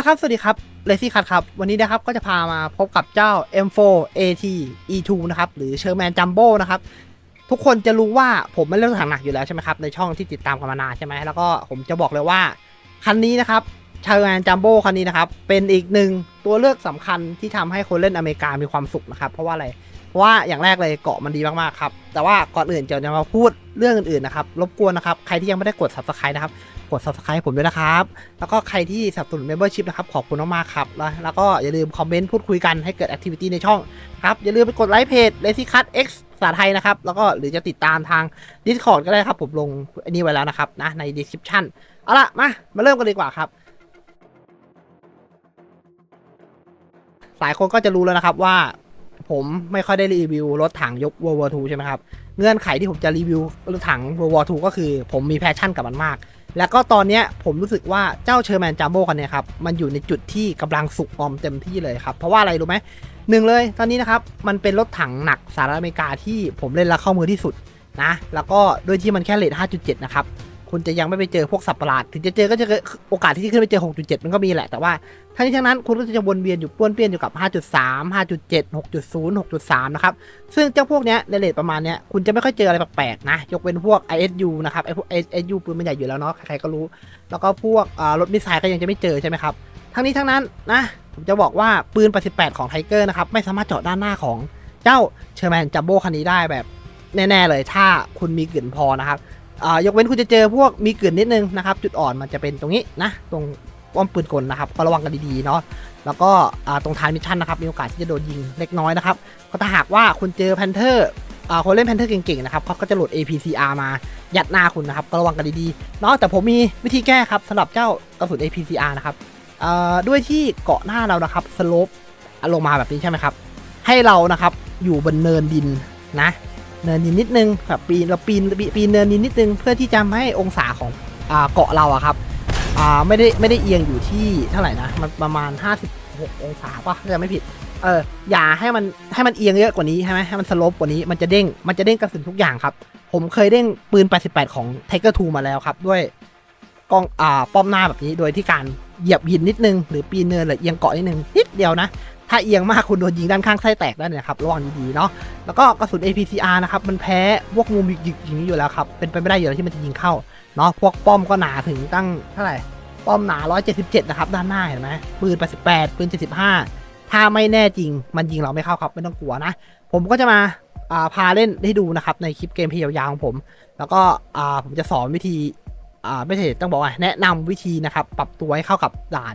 ละครับ สวัสดีครับเลซี่คัทครับ วันนี้นะครับก็จะพามาพบกับเจ้า M4 AT E2 นะครับ หรือเชอร์แมนจัมโบ้นะครับ ทุกคนจะรู้ว่าผมไม่เล่นถังหนักอยู่แล้วใช่ไหมครับ ในช่องที่ติดตามกันมานานใช่ไหม แล้วก็ผมจะบอกเลยว่า คันนี้นะครับเชอร์แมนจัมโบ้คันนี้นะครับ เป็นอีกหนึ่งตัวเลือกสำคัญที่ทำให้คนเล่นอเมริกามีความสุขนะครับ เพราะว่าอะไร เพราะว่าอย่างแรกเลยเกาะมันดีมากๆครับแต่ว่าก่อนอื่นจะจะมาพูดเรื่องอื่นๆนะครับรบกวนนะครับใครที่ยังไม่ได้กด subscribe นะครับกด subscribe ให้ผมด้วยนะครับ แล้วก็ใครที่สนับสนุน membership นะครับ ขอบคุณมากๆครับแล้วแล้วก็อย่าลืมคอมเมนต์พูดคุยกันให้เกิด activity ในช่องครับ อย่าลืมไปกดไลค์เพจ Lazy Cut X ภาษาไทยนะครับ แล้วก็หรือจะติดตามทาง Discord ก็ได้ครับ ผมลงอันนี้ไว้แล้วนะครับนะใน description เอาละมา มาเริ่มกันดีกว่าครับ หลายคนก็จะรู้แล้วนะครับว่า ผมไม่ค่อยได้รีวิวรถถังยก World War II ใช่ไหมครับ เงื่อนไขที่ผมจะรีวิวรถถัง World War II ก็คือ ผมมีแพชชั่นกับมันมาก แล้วก็ตอนนี้ผมรู้สึกว่าเจ้าเชอร์แมนจัมโบ้คันเนี้ยครับ มันอยู่ในจุดที่กำลังสุกงอมเต็มที่เลยครับ เพราะว่าอะไรรู้ไหมหนึ่งเลย ตอนนี้นะครับ มันเป็นรถถังหนักสหรัฐอเมริกาที่ผมเล่นแล้วเข้ามือที่สุดนะ แล้วก็ด้วยที่มันแค่เลท5.7 นะครับ คุณจะยังไม่ไปเจอพวกสัตว์ประหลาด ถึงจะเจอก็จะโอกาสที่จะขึ้นไปเจอ 6.7 มันก็มีแหละ แต่ว่าทั้งนี้ทั้งนั้นคุณก็จะวนเวียนอยู่ป้วนเปี้ยนอยู่กับ 5.3 5.7 6.0 6.3 นะครับ ซึ่งเจ้าพวกเนี้ยในเลทประมาณเนี้ยคุณจะไม่ค่อยเจออะไรแปลกๆนะ ยกเว้นพวก ISU นะครับไอพวก ISU ปืนมันใหญ่อยู่แล้วเนาะ ใครๆก็รู้ แล้วก็พวกรถมิสไซล์ก็ยังจะไม่เจอใช่ไหมครับ ทั้งนี้ทั้งนั้นนะผมจะบอกว่าปืน88ของไทเกอร์นะครับไม่สามารถเจาะด้านหน้าของเจ้าเชอร์แมนจัมโบ้คันนี้ได้แบบแน่ ๆ เลยถ้าคุณมีกลิ่นพอนะครับ อ่ายกเว้นคุณจะเจอพวกมีเกลิ่นนิดนึงนะครับ จุดอ่อนมันจะเป็นตรงนี้นะ ตรงป้อมปืนกลนะครับก็ระวังกันดีๆเนาะแล้วก็อ่าตรงทานมิชชั่นนะครับมีโอกาสที่จะโดนยิงเล็กน้อยนะครับก็ถ้าหากว่าคุณเจอแพนเทอร์อ่าคนเล่นแพนเทอร์เก่งๆนะครับเขาก็จะโหลด APCR มายัดหน้าคุณนะครับก็ระวังกันดีๆเนาะแต่ผมมีวิธีแก้ครับสำหรับเจ้ากระสุน APCR นะครับอ่าด้วยที่เกาะหน้าเรานะครับสโลปลงมาแบบนี้ใช่ไหมครับให้เรานะครับอยู่บนเนินดินนะ เนินดินนิดนึงแบบปีนเราปีนปีนเนินดินนิดนึงเพื่อที่จะให้องศาของเกาะเราอะครับไม่ได้ไม่ได้เอียงอยู่ที่เท่าไหร่นะมันประมาณ 56 องศาป่ะถ้าจำไม่ผิดเอออย่าให้มันให้มันเอียงเยอะกว่านี้ใช่ไหมให้มันสลปกว่านี้มันจะเด้งมันจะเด้งกระสุนทุกอย่างครับ ผมเคยเด้งปืน 88 ของ Tiger 2มาแล้วครับ ด้วยกล้องอ่าป้อมหน้าแบบนี้โดยที่การเหยียบหินนิดนึง หรือปีนเนินหรือเอียงเกาะนิดนึงนิดเดียวนะ ถ้าเอียงมากคุณโดนยิงด้านข้างไส้แตกได้เลยนะครับระวังดีๆเนาะแล้วก็กระสุน APCR นะครับมันแพ้พวกมุมหยิกๆอย่างนี้อยู่แล้วครับเป็นไปไม่ได้อยู่แล้วที่มันจะยิงเข้าเนาะพวกป้อมก็หนาถึงตั้งเท่าไหร่ป้อมหนา 177 นะครับ ด้านหน้าเห็นไหมปืน 88 ปืน 75 ถ้าไม่แน่จริง มันยิงเราไม่เข้าครับ ไม่ต้องกลัวนะ ผมก็จะมาาพาเล่นให้ดูนะครับ ในคลิปเกมเพย์ยาวๆของผม แล้วก็ผมจะสอนวิธีไม่ใช่ต้องบอกว่าแนะนำวิธีนะครับ ปรับตัวให้เข้ากับด่าน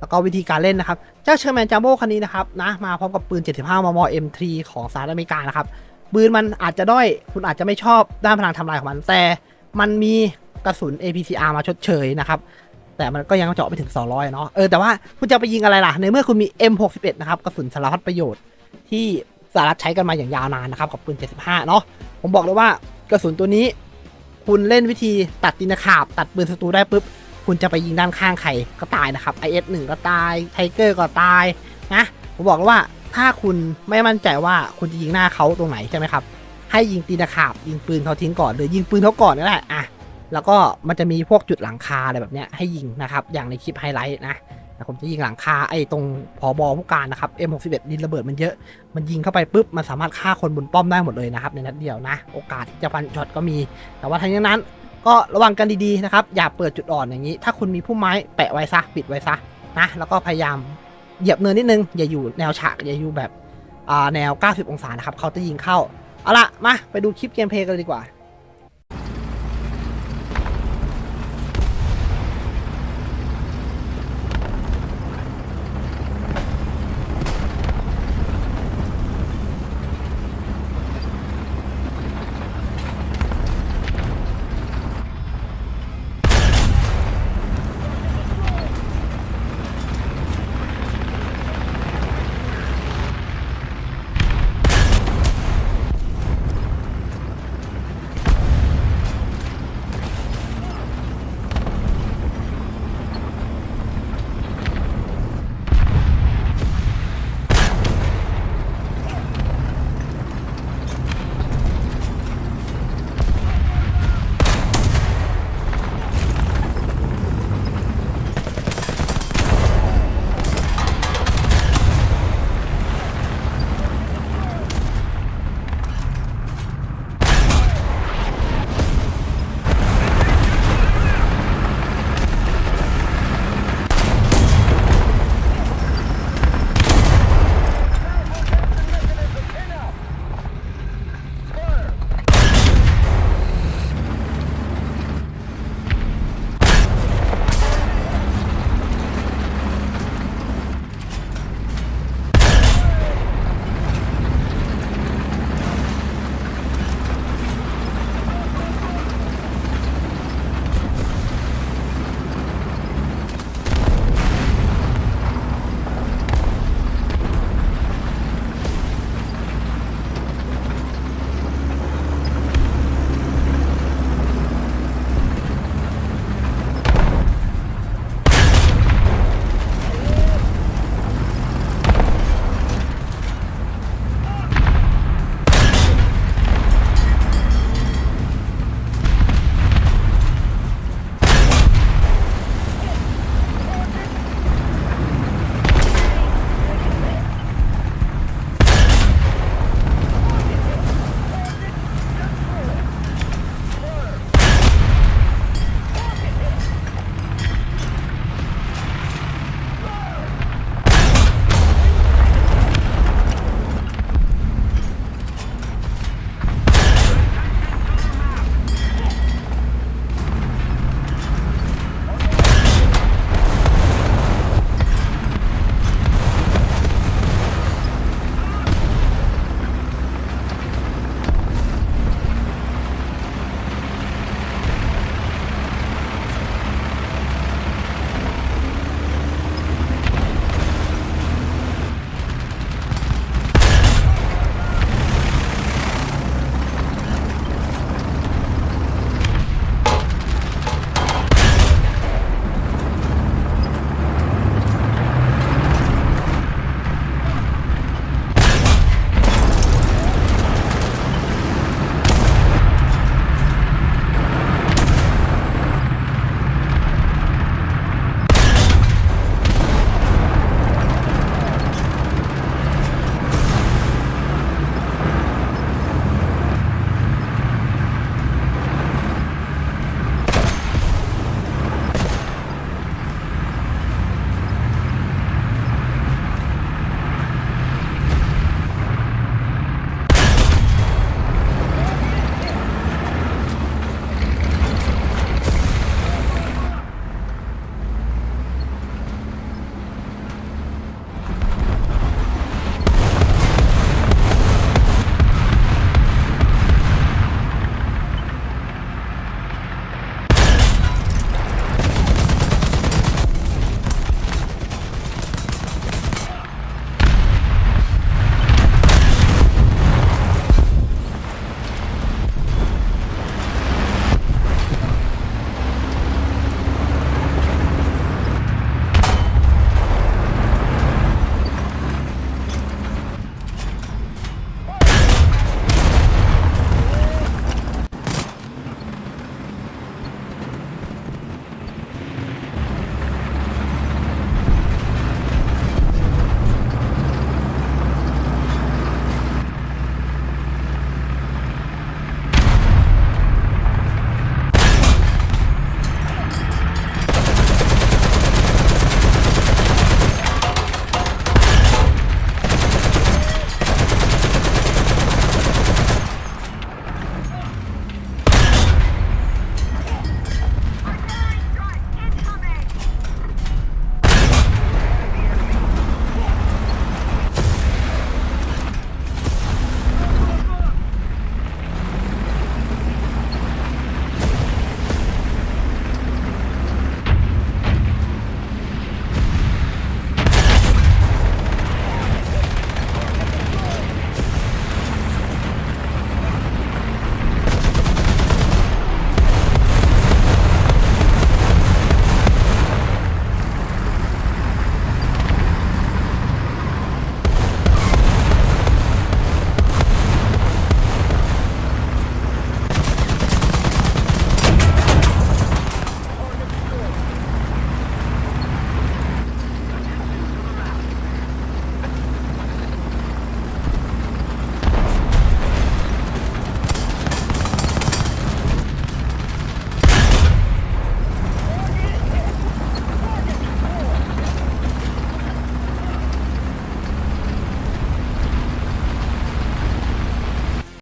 แล้วก็วิธีการเล่นนะครับ เจ้าเชอร์แมนจัมโบ้คันนี้นะครับนะมาพร้อมกับปืน 75 มม M3 ของสหรัฐอเมริกานะครับปืนมันอาจจะด้อยคุณอาจจะไม่ชอบด้านพลังทำลายของมัน แต่มันมีกระสุน APCR มาชดเชยนะครับ แต่มันก็ยังเจาะไปถึง 200 เนาะเออแต่ว่าคุณจะไปยิงอะไรล่ะ ในเมื่อคุณมี M61 นะครับกระสุนสารพัดประโยชน์ที่สหรัฐใช้กันมาอย่างยาวนานนะครับกับปืน 75 เนาะผมบอกเลยว่ากระสุนตัวนี้ คุณเล่นวิธีตัดตีนขาบ ตัดปืนศัตรูได้ปุ๊บ คุณจะไปยิงด้านข้างใครก็ตายนะครับ IS1 ก็ตายไทเกอร์ก็ตายนะผมบอกเลยว่าถ้าคุณไม่มั่นใจว่าคุณจะยิงหน้าเขาตรงไหนใช่ไหมครับ ให้ยิงตีนขาบยิงปืนเขาทิ้งก่อนหรือยิงปืนเขาก่อนก็ได้อะแล้วก็มันจะมีพวกจุดหลังคาอะไรแบบเนี้ยให้ยิงนะครับ อย่างในคลิปไฮไลท์นะผมจะยิงหลังคาไอ้ตรงพอบอผู้การนะครับ M61 ดินระเบิดมันเยอะ มันยิงเข้าไปปุ๊บ มันสามารถฆ่าคนบนป้อมได้หมดเลยนะครับ ในนัดเดียวนะ โอกาสที่จะฟันช็อตก็มี แต่ว่าทั้งนี้นั้น ก็ระวังกันดีๆนะครับ อย่าเปิดจุดอ่อนอย่างนี้ ถ้าคุณมีพุ่มไม้แปะไว้ซะปิดไว้ซะนะแล้วก็พยายามเหยียบเนินนิดนึง อย่าอยู่แนวฉากอย่าอยู่แบบอ่าแนว 90 องศานะครับเขาจะยิงเข้า เอาละมาไปดูคลิปเกมเพลย์กันเลยดีกว่า